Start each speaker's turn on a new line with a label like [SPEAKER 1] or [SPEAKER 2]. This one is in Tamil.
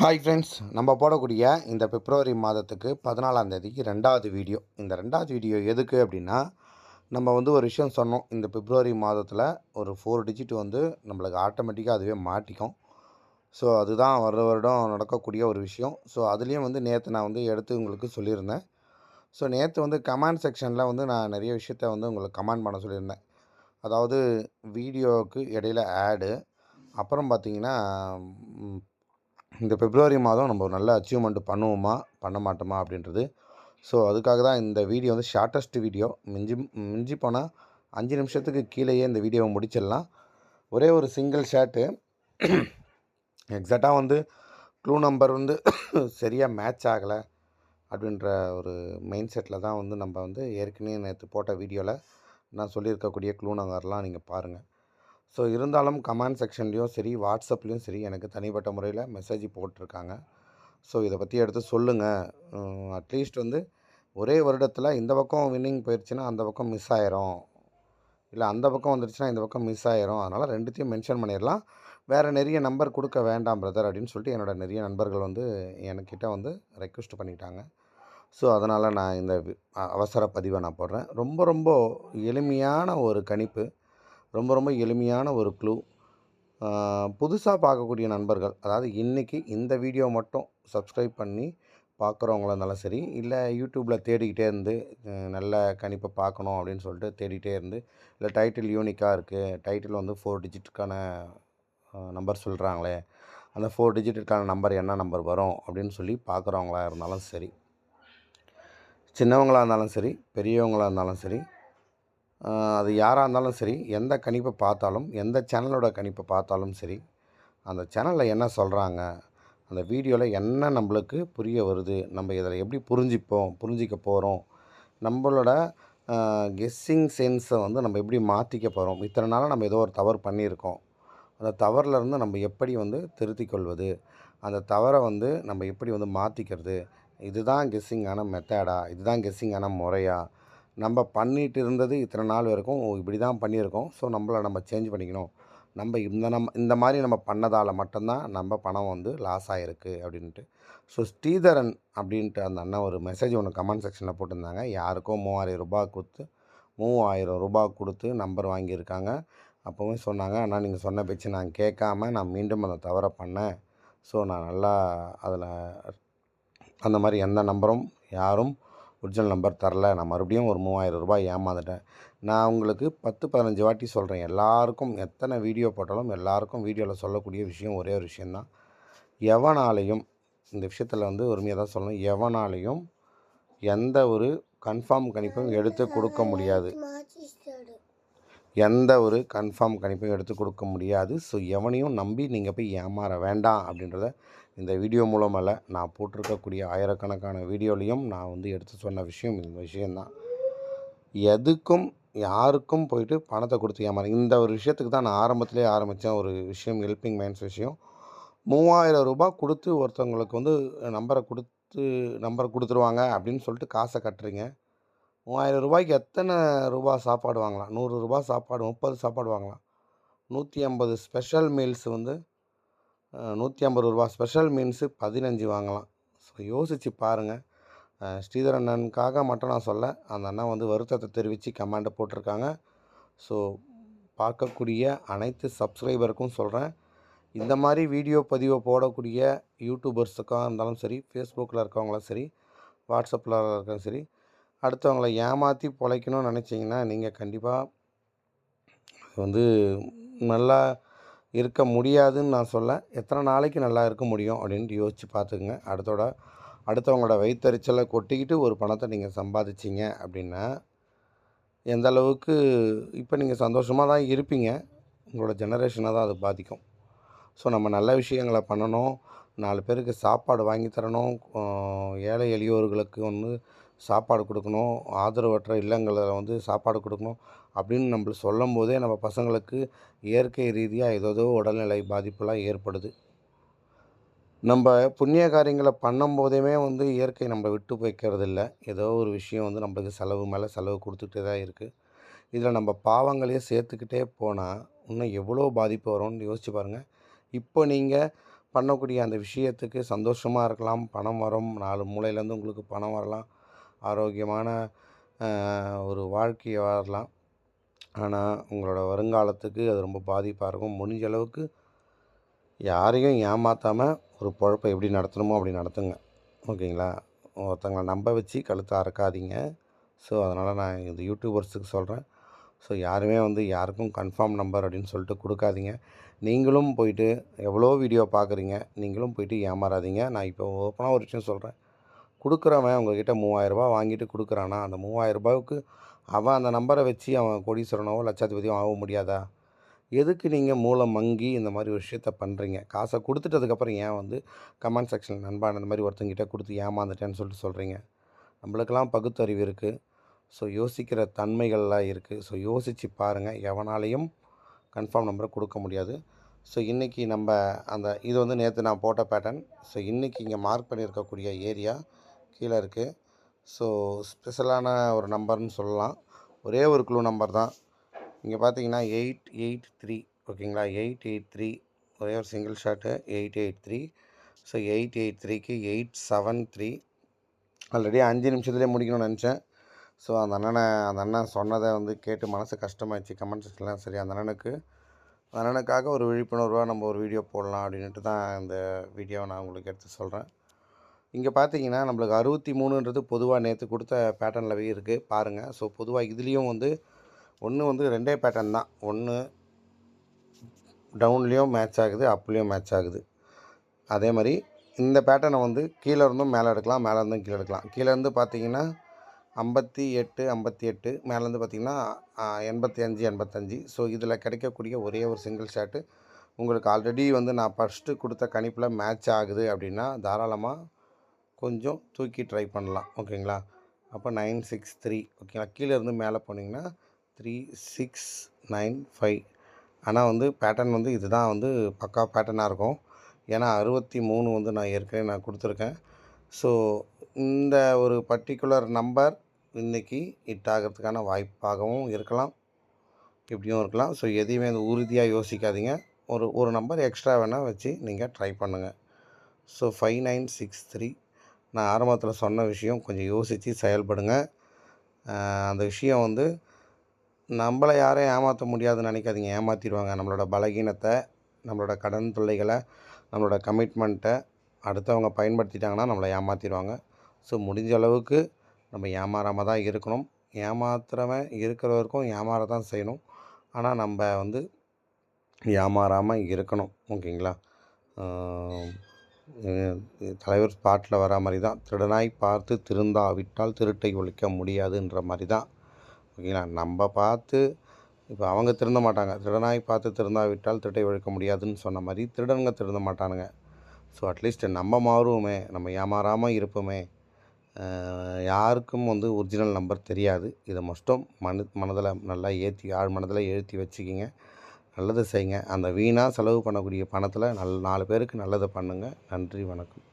[SPEAKER 1] ஹாய் ஃப்ரெண்ட்ஸ் நம்ம போடக்கூடிய இந்த பிப்ரவரி மாதத்துக்கு பதினாலாம் தேதிக்கு ரெண்டாவது வீடியோ. இந்த ரெண்டாவது வீடியோ எதுக்கு அப்படின்னா நம்ம வந்து ஒரு விஷயம் சொன்னோம். இந்த பிப்ரவரி மாதத்தில் ஒரு ஃபோர் டிஜிட் வந்து நம்மளுக்கு ஆட்டோமேட்டிக்காக அதுவே மாட்டிக்கும். ஸோ அதுதான் வர வருடம் நடக்கக்கூடிய ஒரு விஷயம். ஸோ அதுலேயும் வந்து நேற்று நான் வந்து எடுத்து உங்களுக்கு சொல்லியிருந்தேன். ஸோ நேற்று வந்து கமெண்ட் செக்ஷனில் வந்து நான் நிறைய விஷயத்த வந்து உங்களுக்கு கமெண்ட் பண்ண சொல்லியிருந்தேன். அதாவது வீடியோவுக்கு இடையில ஆடு அப்புறம் பார்த்தீங்கன்னா இந்த பிப்ரவரி மாதம் நம்ம ஒரு நல்ல அச்சீவ்மெண்ட் பண்ணுவோமா பண்ண மாட்டோமா அப்படின்றது. ஸோ அதுக்காக தான் இந்த வீடியோ வந்து ஷார்ட்டஸ்ட் வீடியோ மிஞ்சி மிஞ்சி போனால் அஞ்சு நிமிஷத்துக்கு கீழேயே இந்த வீடியோவை முடிச்சிடலாம். ஒரே ஒரு சிங்கிள் ஷாட்டு எக்ஸாக்டாக வந்து க்ளூ நம்பர் வந்து சரியாக மேட்ச் ஆகலை அப்படின்ற ஒரு மைண்ட் செட்டில் தான் வந்து நம்ம வந்து ஏற்கனவே நேற்று போட்ட வீடியோவில் நான் சொல்லியிருக்கக்கூடிய க்ளூ நம்பர்லாம் நீங்கள் பாருங்கள் ஸோ இருந்தாலும் கமெண்ட் செக்ஷன்லேயும் சரி வாட்ஸ்அப்லேயும் சரி எனக்கு தனிப்பட்ட முறையில் மெசேஜ் போட்டிருக்காங்க. ஸோ இதை பற்றி எடுத்து சொல்லுங்கள் அட்லீஸ்ட் வந்து ஒரே வருடத்தில் இந்த பக்கம் வின்னிங் போயிடுச்சுன்னா அந்த பக்கம் மிஸ் ஆயிரும். இல்லை அந்த பக்கம் வந்துருச்சுன்னா இந்த பக்கம் மிஸ் ஆயிரும். அதனால் ரெண்டுத்தையும் மென்ஷன் பண்ணிடலாம் வேறு நிறைய நம்பர் கொடுக்க வேண்டாம் பிரதர் அப்படின்னு சொல்லிட்டு என்னோட நிறைய நண்பர்கள் வந்து என்கிட்ட வந்து ரெக்வெஸ்ட் பண்ணிட்டாங்க. ஸோ அதனால் நான் இந்த அவசர பதிவை நான் போடுறேன். ரொம்ப ரொம்ப எளிமையான ஒரு கணிப்பு. ரொம்ப ரொம்ப எளிமையான ஒரு க்ளூ புதுசாக பார்க்கக்கூடிய நண்பர்கள் அதாவது இன்றைக்கி இந்த வீடியோ மட்டும் சப்ஸ்கிரைப் பண்ணி பார்க்குறவங்களா இருந்தாலும் சரி இல்லை யூடியூப்பில் தேடிக்கிட்டே இருந்து நல்ல கணிப்பை பார்க்கணும் அப்படின்னு சொல்லிட்டு தேடிக்கிட்டே இருந்து இல்லை டைட்டில் யூனிக்காக இருக்குது டைட்டில் வந்து ஃபோர் டிஜிட்டுக்கான நம்பர் சொல்கிறாங்களே அந்த ஃபோர் டிஜிட்டுக்கான நம்பர் என்ன நம்பர் வரும் அப்படின்னு சொல்லி பார்க்குறவங்களா இருந்தாலும் சரி சின்னவங்களாக இருந்தாலும் சரி பெரியவங்களாக இருந்தாலும் சரி அது யாராக இருந்தாலும் சரி எந்த கணிப்பை பார்த்தாலும் எந்த சேனலோட கணிப்பை பார்த்தாலும் சரி அந்த சேனலில் என்ன சொல்கிறாங்க அந்த வீடியோவில் என்ன நம்மளுக்கு புரிய வருது நம்ம இதில் எப்படி புரிஞ்சிப்போம் புரிஞ்சிக்க போகிறோம் நம்மளோட கெஸ்ஸிங் சென்ஸை வந்து நம்ம எப்படி மாற்றிக்க போகிறோம் இத்தனை நாளாக நம்ம ஏதோ ஒரு தவறு பண்ணியிருக்கோம் அந்த தவறிலேருந்து நம்ம எப்படி வந்து திருத்திக் கொள்வது அந்த தவறை வந்து நம்ம எப்படி வந்து மாற்றிக்கிறது இதுதான் கெஸ்ஸிங்கான மெத்தடா இதுதான் கெஸ்ஸிங்கான முறையாக நம்ம பண்ணிட்டு இருந்தது இத்தனை நாள் வரைக்கும் ஓ, இப்படி தான் பண்ணியிருக்கோம். ஸோ நம்மளை நம்ம சேஞ்ச் பண்ணிக்கணும். நம்ம இந்த நம்ம இந்த மாதிரி நம்ம பண்ணதால் மட்டும்தான் நம்ம பணம் வந்து லாஸ் ஆகிருக்கு அப்படின்ட்டு. ஸோ ஸ்ரீதரன் அப்படின்ட்டு அந்த அண்ணன் ஒரு மெசேஜ் ஒன்று கமெண்ட் செக்ஷனில் போட்டிருந்தாங்க. யாருக்கோ மூவாயிரம் ரூபாய் கொடுத்து மூவாயிரம் ரூபாய் கொடுத்து நம்பர் வாங்கியிருக்காங்க. அப்போவே சொன்னாங்க ஆனால் நீங்கள் சொன்ன பேச்சு நான் கேட்காம நான் மீண்டும் அந்த தவறை பண்ணேன். ஸோ நான் நல்லா அதில் அந்த மாதிரி எந்த நம்பரும் யாரும் ஒரிஜினல் நம்பர் தரல. நான் மறுபடியும் ஒரு மூவாயிரம் ரூபாய் ஏமாந்துட்டேன். நான் உங்களுக்கு பத்து பதினஞ்சு வாட்டி சொல்கிறேன் எல்லாருக்கும் எத்தனை வீடியோ போட்டாலும் எல்லாருக்கும் வீடியோவில் சொல்லக்கூடிய விஷயம் ஒரே ஒரு விஷயந்தான் எவனாலையும் இந்த விஷயத்தில் வந்து உரிமையாக தான் சொல்லணும். எவனாலையும் எந்த ஒரு கன்ஃபார்ம் கணிப்பும் எடுத்து கொடுக்க முடியாது. எந்த ஒரு கன்ஃபார்ம் கணிப்பையும் எடுத்து கொடுக்க முடியாது. ஸோ எவனையும் நம்பி நீங்கள் போய் ஏமாற வேண்டாம் அப்படின்றத இந்த வீடியோ மூலமல்ல நான் போட்டிருக்கக்கூடிய ஆயிரக்கணக்கான வீடியோலையும் நான் வந்து எடுத்து சொன்ன விஷயம் இந்த விஷயந்தான் எதுக்கும் யாருக்கும் போயிட்டு பணத்தை கொடுத்து ஏமாறு. இந்த ஒரு விஷயத்துக்கு தான் நான் ஆரம்பத்திலே ஆரம்பித்தேன் ஒரு விஷயம் ஹெல்பிங் மைண்ட்ஸ் விஷயம். மூவாயிரம் ரூபாய் கொடுத்து ஒருத்தவங்களுக்கு வந்து நம்பரை கொடுத்து நம்பரை கொடுத்துருவாங்க அப்படின்னு சொல்லிட்டு காசை கட்டுறீங்க. மூவாயிரம் ரூபாய்க்கு எத்தனை ரூபா சாப்பாடு வாங்கலாம்? நூறு ரூபா சாப்பாடு முப்பது சாப்பாடு வாங்கலாம். நூற்றி ஐம்பது ஸ்பெஷல் மீல்ஸ் வந்து நூற்றி ஐம்பது ரூபா ஸ்பெஷல் மீல்ஸு பதினஞ்சு வாங்கலாம். ஸோ யோசித்து பாருங்கள் ஸ்ரீதர் அண்ணனுக்காக மட்டும் நான் சொல்ல அந்த அண்ணா வந்து வருத்தத்தை தெரிவித்து கமெண்ட்டை போட்டிருக்காங்க. ஸோ பார்க்கக்கூடிய அனைத்து சப்ஸ்கிரைபருக்கும் சொல்கிறேன் இந்த மாதிரி வீடியோ பதிவை போடக்கூடிய யூடியூபர்ஸுக்காக இருந்தாலும் சரி ஃபேஸ்புக்கில் இருக்கவங்களும் சரி வாட்ஸ்அப்பில் இருக்கவங்க சரி அடுத்தவங்களை ஏமாற்றி பொழைக்கணும்னு நினச்சிங்கன்னா நீங்கள் கண்டிப்பாக வந்து நல்லா இருக்க முடியாதுன்னு நான் சொல்ல எத்தனை நாளைக்கு நல்லா இருக்க முடியும் அப்படின்ட்டு யோசித்து பார்த்துக்குங்க. அடுத்தோட அடுத்தவங்களோட வயிற்றுச்சலை கொட்டிக்கிட்டு ஒரு பணத்தை நீங்கள் சம்பாதிச்சிங்க அப்படின்னா எந்த அளவுக்கு இப்போ நீங்கள் சந்தோஷமாக தான் இருப்பீங்க உங்களோட ஜெனரேஷனை தான் அது பாதிக்கும். ஸோ நம்ம நல்ல விஷயங்களை பண்ணணும் நாலு பேருக்கு சாப்பாடு வாங்கி தரணும் ஏழை எளியோர்களுக்கு வந்து சாப்பாடு கொடுக்கணும் ஆதரவற்ற இல்லங்களில் வந்து சாப்பாடு கொடுக்கணும் அப்படின்னு நம்ம சொல்லும் போதே நம்ம பசங்களுக்கு இயற்கை ரீதியாக ஏதோ உடல்நிலை பாதிப்புலாம் ஏற்படுது. நம்ம புண்ணிய காரியங்களை பண்ணும்போதேமே வந்து இயற்கை நம்மளை விட்டு போய்க்கிறதில்ல. இல்லை ஏதோ ஒரு விஷயம் வந்து நம்மளுக்கு செலவு மேலே செலவு கொடுத்துட்டே தான் இருக்குது இதில் நம்ம பாவங்களையே சேர்த்துக்கிட்டே போனால் இன்னும் எவ்வளோ பாதிப்பு வரும்னு யோசிச்சு பாருங்கள் இப்போ நீங்கள் பண்ணக்கூடிய அந்த விஷயத்துக்கு சந்தோஷமாக இருக்கலாம் பணம் வரும் நாலு மூலையிலேருந்து உங்களுக்கு பணம் வரலாம். ஆரோக்கியமான ஒரு வாழ்க்கையை வாழலாம். ஆனால் உங்களோட வருங்காலத்துக்கு அது ரொம்ப பாதிப்பாக இருக்கும். முடிஞ்ச அளவுக்கு யாரையும் ஏமாற்றாமல் ஒரு பொழப்பை எப்படி நடத்தணுமோ அப்படி நடத்துங்க. ஓகேங்களா? ஒருத்தங்களை நம்ப வச்சு கழுத்தை அறக்காதீங்க. ஸோ அதனால் நான் இந்த யூடியூபர்ஸுக்கு சொல்கிறேன் ஸோ யாருமே வந்து யாருக்கும் கன்ஃபார்ம் நம்பர் அப்படின்னு சொல்லிட்டு கொடுக்காதீங்க. நீங்களும் போயிட்டு எவ்வளோ வீடியோ பார்க்குறீங்க நீங்களும் போயிட்டு ஏமாறாதீங்க. நான் இப்போ ஓப்பனாக ஒரு விஷயம் சொல்கிறேன் கொடுக்குறவன் உங்ககிட்ட மூவாயிரரூபா வாங்கிட்டு கொடுக்குறானா? அந்த மூவாயிரரூபாவுக்கு அவன் அந்த நம்பரை வச்சு அவன் கோடீஸ்வரனோ லட்சாதிபதியோ ஆக முடியாதா? எதுக்கு நீங்கள் மூலம் மங்கி இந்த மாதிரி விஷயத்த பண்ணுறீங்க காசை கொடுத்துட்டதுக்கப்புறம் ஏன் வந்து கமெண்ட் செக்ஷன் நண்பான இந்த மாதிரி ஒருத்தங்கிட்ட கொடுத்து ஏமாந்துட்டேன்னு சொல்லிட்டு சொல்கிறீங்க நம்மளுக்கெல்லாம் பகுத்தறிவு இருக்குது ஸோ யோசிக்கிற தன்மைகள்லாம் இருக்குது ஸோ யோசித்து பாருங்கள் எவனாலையும் கன்ஃபார்ம் நம்பரை கொடுக்க முடியாது. ஸோ இன்றைக்கி நம்ம அந்த இது வந்து நேற்று நான் போட்ட பேட்டர்ன். ஸோ இன்றைக்கி இங்கே மார்க் பண்ணியிருக்கக்கூடிய ஏரியா கீழே இருக்குது ஸோ ஸ்பெஷலான ஒரு நம்பர்னு சொல்லலாம். ஒரே ஒரு க்ளூ நம்பர் தான். இங்கே பார்த்தீங்கன்னா எயிட் எயிட் த்ரீ ஓகேங்களா எயிட் எயிட் த்ரீ ஒரே ஒரு single shot eight eight three so eight eight த்ரீக்கு எயிட் செவன் த்ரீ ஆல்ரெடி அஞ்சு நிமிஷத்துலேயே முடிக்கணும்னு நினச்சேன். ஸோ அந்த அண்ணனை அந்த அண்ணன் சொன்னதை வந்து கேட்டு மனசு கஷ்டமாயிடுச்சு. கமெண்ட் செக்ஷன்லாம் சரி அந்த அண்ணனுக்கு. அந்த அண்ணனுக்காக ஒரு விழிப்புணர்வாக நம்ம ஒரு வீடியோ போடலாம் அப்படின்ட்டு தான் இந்த வீடியோவை நான் உங்களுக்கு எடுத்து சொல்கிறேன் இங்கே பார்த்தீங்கன்னா நம்மளுக்கு அறுபத்தி மூணுன்றது பொதுவாக நேற்று கொடுத்த பேட்டர்னில் இருக்குது பாருங்கள் ஸோ பொதுவாக இதுலேயும் வந்து ஒன்று வந்து ரெண்டே பேட்டர்ன் தான். ஒன்று டவுன்லேயும் மேட்ச் ஆகுது அப்லேயும் மேட்ச் ஆகுது. அதே மாதிரி இந்த பேட்டர்னை வந்து கீழே இருந்தும் மேலே எடுக்கலாம் மேலே இருந்தும் கீழே எடுக்கலாம். கீழேருந்து பார்த்தீங்கன்னா ஐம்பத்தி எட்டு ஐம்பத்தி எட்டு மேலேருந்து பார்த்தீங்கன்னா எண்பத்தி அஞ்சு எண்பத்தஞ்சு ஸோ இதில் கிடைக்கக்கூடிய ஒரே ஒரு சிங்கிள் ஷாட்டு உங்களுக்கு ஆல்ரெடி வந்து நான் ஃபஸ்ட்டு கொடுத்த கணிப்பில் மேட்ச் ஆகுது அப்படின்னா தாராளமாக கொஞ்சம் தூக்கி ட்ரை பண்ணலாம். ஓகேங்களா? அப்போ நைன் சிக்ஸ் த்ரீ ஓகேங்களா? கீழே இருந்து மேலே போனீங்கன்னா த்ரீ சிக்ஸ் நைன் ஃபைவ் ஆனால் வந்து பேட்டர்ன் வந்து இதுதான் வந்து பக்கா பேட்டர்னாக இருக்கும். ஏன்னா அறுபத்தி மூணு வந்து நான் ஏற்கனவே நான் கொடுத்துருக்கேன். ஸோ இந்த ஒரு பர்டிகுலர் நம்பர் இன்றைக்கி ஹிட் ஆகிறதுக்கான வாய்ப்பாகவும் இருக்கலாம். இப்படியும் இருக்கலாம். ஸோ எதையுமே அந்த உறுதியாக யோசிக்காதீங்க. ஒரு ஒரு நம்பர் எக்ஸ்ட்ரா வேணால் வச்சு நீங்கள் ட்ரை பண்ணுங்கள் so five nine six three நான் ஆரம்பத்தில் சொன்ன விஷயம் கொஞ்சம் யோசித்து செயல்படுங்க. அந்த விஷயம் வந்து நம்மளை யாரையும் ஏமாற்ற முடியாதுன்னு நினைக்காதீங்க. ஏமாற்றிடுவாங்க நம்மளோட பலகீனத்தை நம்மளோட கடன் தொல்லைகளை நம்மளோட கமிட்மெண்ட்டை அடுத்தவங்க பயன்படுத்திட்டாங்கன்னா நம்மளை ஏமாற்றிடுவாங்க ஸோ முடிஞ்ச அளவுக்கு நம்ம ஏமாறாமல் தான் இருக்கணும். ஏமாத்துறவன் இருக்கிற வரைக்கும் ஏமாற தான் செய்யணும். ஆனால் நம்ம வந்து ஏமாறாமல் இருக்கணும். ஓகேங்களா? தலைவர் பாட்டில் வர மாதிரி தான். திருடனாய் பார்த்து திருந்தா விட்டால் திருட்டை ஒழிக்க முடியாதுன்ற மாதிரி தான். ஓகேங்களா நம்ம பார்த்து இப்போ அவங்க திருந்த மாட்டாங்க. திருடனாய் பார்த்து திருந்தா விட்டால் திருட்டை ஒழிக்க முடியாதுன்னு சொன்ன மாதிரி திருடனுங்க திருந்த மாட்டானுங்க. ஸோ அட்லீஸ்ட் நம்ம மாறுவோமே. நம்ம ஏமாறாமல் இருப்போமே. யாருக்கும் வந்து ஒரிஜினல் நம்பர் தெரியாது. இதை மஸ்ட்டும் மன மனதில் நல்லா ஏற்றி ஆழ் மனதில் எழுத்தி வச்சுக்கிங்க. நல்லது செய்யுங்க. அந்த வீணாக செலவு பண்ணக்கூடிய பணத்தில் நல் நாலு பேருக்கு நல்லதை பண்ணுங்கள் நன்றி வணக்கம்.